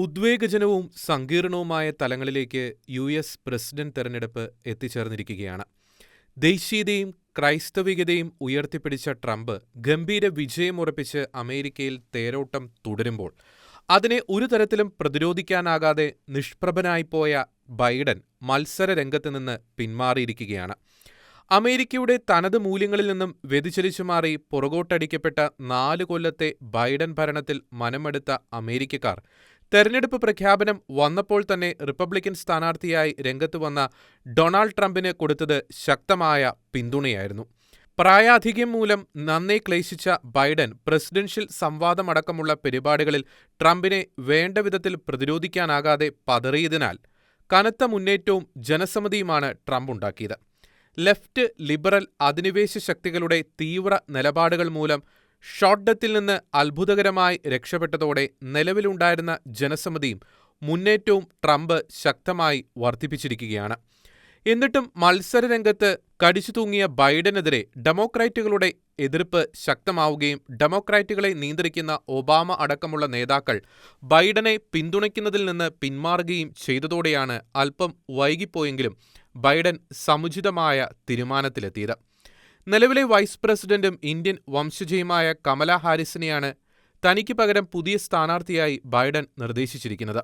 ഉദ്വേഗജനവും സങ്കീർണവുമായ തലങ്ങളിലേക്ക് U S president തെരഞ്ഞെടുപ്പ് എത്തിച്ചേർന്നിരിക്കുകയാണ്. ദേശീയതയും ക്രൈസ്തവികതയും ഉയർത്തിപ്പിടിച്ച Trump ഗംഭീര വിജയമുറപ്പിച്ച് അമേരിക്കയിൽ തേരോട്ടം തുടരുമ്പോൾ അതിനെ ഒരു തരത്തിലും പ്രതിരോധിക്കാനാകാതെ നിഷ്പ്രഭനായിപ്പോയ ബൈഡൻ മത്സര രംഗത്ത് നിന്ന് പിന്മാറിയിരിക്കുകയാണ്. അമേരിക്കയുടെ തനത് മൂല്യങ്ങളിൽ നിന്നും വ്യതിചലിച്ചു മാറി പുറകോട്ടടിക്കപ്പെട്ട നാല് കൊല്ലത്തെ ബൈഡൻ ഭരണത്തിൽ മനമെടുത്ത അമേരിക്കക്കാർ തെരഞ്ഞെടുപ്പ് പ്രഖ്യാപനം വന്നപ്പോൾ തന്നെ റിപ്പബ്ലിക്കൻ സ്ഥാനാർത്ഥിയായി രംഗത്ത് വന്ന ഡൊണാൾഡ് ട്രംപിന് കൊടുത്തത് ശക്തമായ പിന്തുണയായിരുന്നു. പ്രായാധിക്യം മൂലം നന്നേ ക്ലേശിച്ച ബൈഡൻ പ്രസിഡൻഷ്യൽ സംവാദമടക്കമുള്ള പരിപാടികളിൽ ട്രംപിനെ വേണ്ട വിധത്തിൽ പ്രതിരോധിക്കാനാകാതെ പതറിയതിനാൽ കനത്ത മുന്നേറ്റവും ജനസമ്മതിയുമാണ് ട്രംപുണ്ടാക്കിയത്. ലെഫ്റ്റ്, ലിബറൽ അധിനിവേശ ശക്തികളുടെ തീവ്ര നിലപാടുകൾ മൂലം ഷോട്ട് ഡെത്തിൽ നിന്ന് അത്ഭുതകരമായി രക്ഷപ്പെട്ടതോടെ നിലവിലുണ്ടായിരുന്ന ജനസമ്മതിയും മുന്നേറ്റവും ട്രംപ് ശക്തമായി വർദ്ധിപ്പിച്ചിരിക്കുകയാണ്. എന്നിട്ടും മത്സരരംഗത്ത് കടിച്ചുതൂങ്ങിയ ബൈഡനെതിരെ ഡെമോക്രാറ്റുകളുടെ എതിർപ്പ് ശക്തമാവുകയും ഡെമോക്രാറ്റുകളെ നിയന്ത്രിക്കുന്ന ഒബാമ അടക്കമുള്ള നേതാക്കൾ ബൈഡനെ പിന്തുണയ്ക്കുന്നതിൽ നിന്ന് പിന്മാറുകയും ചെയ്തതോടെയാണ് അല്പം വൈകിപ്പോയെങ്കിലും ബൈഡൻ സമുചിതമായ തീരുമാനത്തിലെത്തിയത്. നിലവിലെ വൈസ് പ്രസിഡന്റും ഇന്ത്യൻ വംശജയുമായ കമലാ ഹാരിസിനെയാണ് തനിക്ക് പകരം പുതിയ സ്ഥാനാർത്ഥിയായി ബൈഡൻ നിർദ്ദേശിച്ചിരിക്കുന്നത്.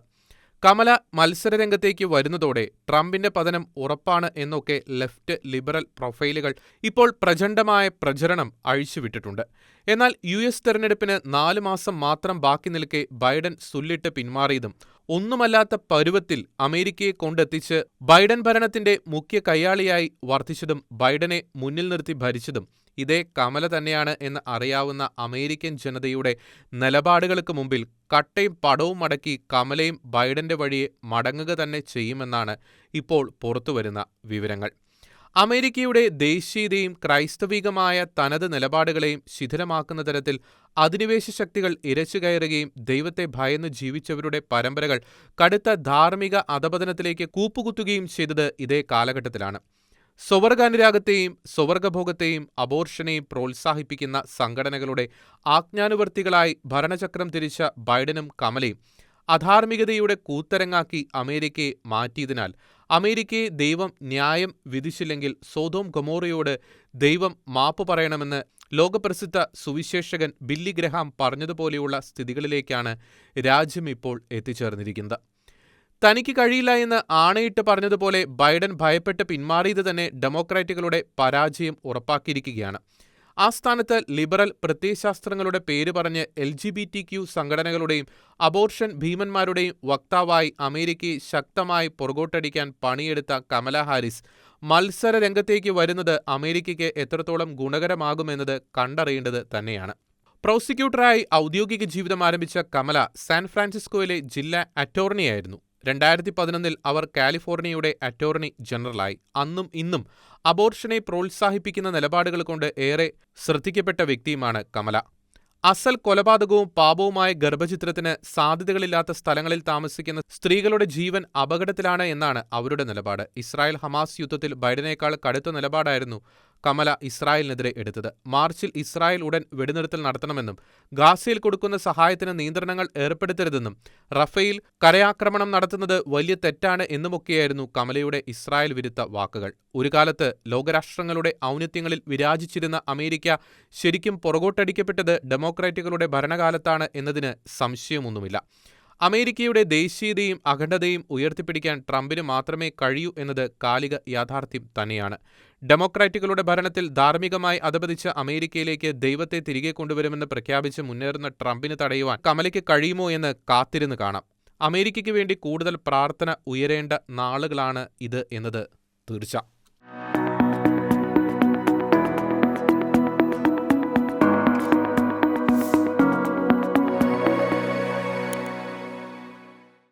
കമല മത്സരരംഗത്തേക്ക് വരുന്നതോടെ ട്രംപിന്റെ പതനം ഉറപ്പാണ് എന്നൊക്കെ ലെഫ്റ്റ്, ലിബറൽ പ്രൊഫൈലുകൾ ഇപ്പോൾ പ്രചണ്ഡമായ പ്രചരണം അഴിച്ചുവിട്ടിട്ടുണ്ട്. എന്നാൽ യു എസ് തെരഞ്ഞെടുപ്പിന് നാല് മാസം മാത്രം ബാക്കി നിൽക്കെ ബൈഡൻ സുല്ലിട്ട് പിന്മാറിയതും ഒന്നുമല്ലാത്ത പരുവത്തിൽ അമേരിക്കയെ കൊണ്ടെത്തിച്ച് ബൈഡൻ ഭരണത്തിന്റെ മുഖ്യ കയ്യാളിയായി വർത്തിച്ചതും ബൈഡനെ മുന്നിൽ നിർത്തി ഭരിച്ചതും ഇതേ കമല തന്നെയാണ് എന്ന് അറിയാവുന്ന അമേരിക്കൻ ജനതയുടെ നിലപാടുകൾക്ക് മുമ്പിൽ കട്ടയും പടവും മടക്കി കമലയും ബൈഡന്റെ വഴിയെ മടങ്ങുക തന്നെ ചെയ്യുമെന്നാണ് ഇപ്പോൾ പുറത്തുവരുന്ന വിവരങ്ങൾ. അമേരിക്കയുടെ ദേശീയതയും ക്രൈസ്തവികമായ തനത് നിലപാടുകളെയും ശിഥിലമാക്കുന്ന തരത്തിൽ അധിനിവേശ ശക്തികൾ ഇരച്ചുകയറുകയും ദൈവത്തെ ഭയന്ന് ജീവിച്ചവരുടെ പരമ്പരകൾ കടുത്ത ധാർമ്മിക അധപതനത്തിലേക്ക് കൂപ്പുകുത്തുകയും ചെയ്തത് ഇതേ കാലഘട്ടത്തിലാണ്. സ്വവർഗാനുരാഗത്തെയും സ്വവർഗഭോഗത്തെയും അബോർഷനെയും പ്രോത്സാഹിപ്പിക്കുന്ന സംഘടനകളുടെ ആജ്ഞാനുവർത്തികളായി ഭരണചക്രം തിരിച്ച ബൈഡനും കമലയും അധാർമികതയുടെ കൂത്തരങ്ങാക്കി അമേരിക്കയെ മാറ്റിയതിനാൽ അമേരിക്കയെ ദൈവം ന്യായം വിധിച്ചില്ലെങ്കിൽ സോതോം ഗൊമോറയോട് ദൈവം മാപ്പ് പറയണമെന്ന് ലോകപ്രസിദ്ധ സുവിശേഷകൻ ബില്ലി ഗ്രഹാം പറഞ്ഞതുപോലെയുള്ള സ്ഥിതികളിലേക്കാണ് രാജ്യം ഇപ്പോൾ എത്തിച്ചേർന്നിരിക്കുന്നത്. തനിക്ക് കഴിയില്ല എന്ന് ആണയിട്ട് പറഞ്ഞതുപോലെ ബൈഡൻ ഭയപ്പെട്ട് പിന്മാറിയത് തന്നെ ഡെമോക്രാറ്റുകളുടെ പരാജയം ഉറപ്പാക്കിയിരിക്കുകയാണ്. ആ സ്ഥാനത്ത് ലിബറൽ പ്രത്യയശാസ്ത്രങ്ങളുടെ പേര് പറഞ്ഞ് L. G. B. T. Q സംഘടനകളുടെയും അബോർഷൻ ഭീമന്മാരുടെയും വക്താവായി അമേരിക്കയെ ശക്തമായി പുറകോട്ടടിക്കാൻ പണിയെടുത്ത കമല ഹാരിസ് മത്സര രംഗത്തേക്ക് വരുന്നത് അമേരിക്കയ്ക്ക് എത്രത്തോളം ഗുണകരമാകുമെന്നത് കണ്ടറിയേണ്ടത് തന്നെയാണ്. പ്രോസിക്യൂട്ടറായി ഔദ്യോഗിക ജീവിതം ആരംഭിച്ച കമല സാൻ ഫ്രാൻസിസ്കോയിലെ ജില്ലാ അറ്റോർണിയായിരുന്നു. രണ്ടായിരത്തി പതിനൊന്നിൽ അവർ കാലിഫോർണിയയുടെ അറ്റോർണി ജനറലായി. അന്നും ഇന്നും അബോർഷനെ പ്രോത്സാഹിപ്പിക്കുന്ന നിലപാടുകൾ കൊണ്ട് ഏറെ ശ്രദ്ധിക്കപ്പെട്ട വ്യക്തിയുമാണ് കമല. അസൽ കൊലപാതകവും പാപവുമായ ഗർഭചിത്രത്തിന് സാധ്യതകളില്ലാത്ത സ്ഥലങ്ങളിൽ താമസിക്കുന്ന സ്ത്രീകളുടെ ജീവൻ അപകടത്തിലാണ് എന്നാണ് അവരുടെ നിലപാട്. ഇസ്രായേൽ ഹമാസ് യുദ്ധത്തിൽ ബൈഡനേക്കാൾ കടുത്ത നിലപാടായിരുന്നു കമല ഇസ്രായേലിനെതിരെ എടുത്തത്. മാർച്ചിൽ ഇസ്രായേൽ ഉടൻ വെടിനിർത്തൽ നടത്തണമെന്നും ഗാസയിൽ കൊടുക്കുന്ന സഹായത്തിന് നിയന്ത്രണങ്ങൾ ഏർപ്പെടുത്തരുതെന്നും റഫേൽ കരയാക്രമണം നടത്തുന്നത് വലിയ തെറ്റാണ് എന്നുമൊക്കെയായിരുന്നു കമലയുടെ ഇസ്രായേൽ വിരുദ്ധ വാക്കുകൾ. ഒരു കാലത്ത് ലോകരാഷ്ട്രങ്ങളുടെ ഔന്നത്യങ്ങളിൽ വിരാജിച്ചിരുന്ന അമേരിക്ക ശരിക്കും പുറകോട്ടടിക്കപ്പെട്ടത് ഡെമോക്രാറ്റുകളുടെ ഭരണകാലത്താണ് എന്നതിന് സംശയമൊന്നുമില്ല. അമേരിക്കയുടെ ദേശീയതയും അഖണ്ഡതയും ഉയർത്തിപ്പിടിക്കാൻ ട്രംപിന് മാത്രമേ കഴിയൂ എന്നത് കാലിക യാഥാർത്ഥ്യം തന്നെയാണ്. ഡെമോക്രാറ്റുകളുടെ ഭരണത്തിൽ ധാർമ്മികമായി അധപതിച്ച അമേരിക്കയിലേക്ക് ദൈവത്തെ തിരികെ കൊണ്ടുവരുമെന്ന് പ്രഖ്യാപിച്ച് മുന്നേറുന്ന ട്രംപിന് തടയുവാൻ കമലയ്ക്ക് കഴിയുമോ എന്ന് കാത്തിരുന്ന് കാണാം. അമേരിക്കയ്ക്ക് വേണ്ടി കൂടുതൽ പ്രാർത്ഥന ഉയരേണ്ട നാളുകളാണ് ഇത് എന്നത് തീർച്ച.